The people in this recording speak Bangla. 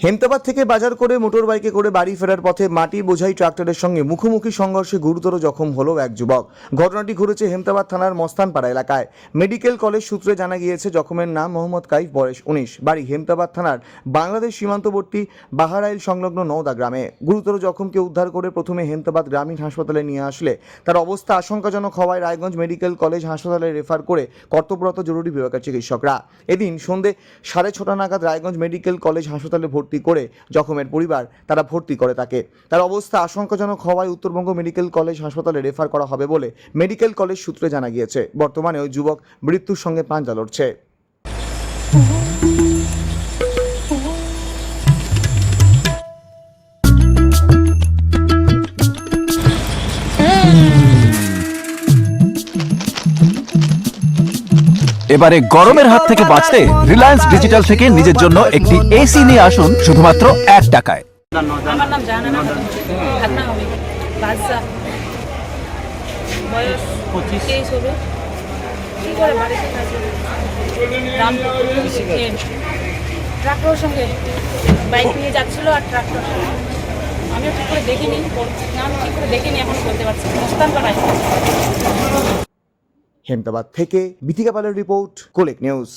হেমতাবাদ থেকে বাজার করে মোটর বাইকে করে বাড়ি ফেরার পথে মাটি বোঝাই ট্রাক্টরের সঙ্গে মুখোমুখি সংঘর্ষে গুরুতর জখম হলো এক যুবক। ঘটনাটি ঘটেছে হেমতাবাদ থানার মস্তানপাড়া এলাকায়। মেডিকেল কলেজ সূত্রে জানা গিয়েছে, জখমের নাম মোহাম্মদ কাইফ, বয়স উনিশ। বাড়ি হেমতাবাদ থানার বাংলাদেশ সীমান্তবর্তী বাহারাইল সংলগ্ন নওদা গ্রামে। গুরুতর জখমকে উদ্ধার করে প্রথমে হেমতাবাদ গ্রামীণ হাসপাতালে নিয়ে আসলে। তার অবস্থা আশঙ্কাজনক হওয়ায় রায়গঞ্জ মেডিকেল কলেজ হাসপাতালে রেফার করে কর্তব্যরত জরুরি বিভাগের চিকিৎসকরা। এদিন সন্ধে সাড়ে ছটা নাগাদ রায়গঞ্জ মেডিকেল কলেজ হাসপাতালে ভর্তি করে জখমের পরিবার তারা ভর্তি করে তাকে। তার অবস্থা আশঙ্কাজনক হওয়ায় উত্তরবঙ্গ মেডিকেল কলেজ হাসপাতালে রেফার করা হবে বলে মেডিকেল কলেজ সূত্রে জানা গিয়েছে। বর্তমানে ওই যুবক মৃত্যুর সঙ্গে পাঞ্জা লড়ছে। এবারে গরমের হাত থেকে বাঁচতে রিলায়েন্স ডিজিটাল থেকে নিজের জন্য একটি এসি নিয়ে আসুন শুধুমাত্র এক টাকায়। আমার নাম বয়স হবে। কী করে বাড়িতে ট্রাক্টরের সঙ্গে। বাইক নিয়ে যাচ্ছিল আর ট্রাক্টর। আমিও ঠিক করে দেখিনি। আমি ঠিক করে দেখিনি এখন বলতে পারছি। মোস্তান পাড়ায়। হেমতাবাদ থেকে বিথিকা পালের রিপোর্ট কোলেক নিউজ।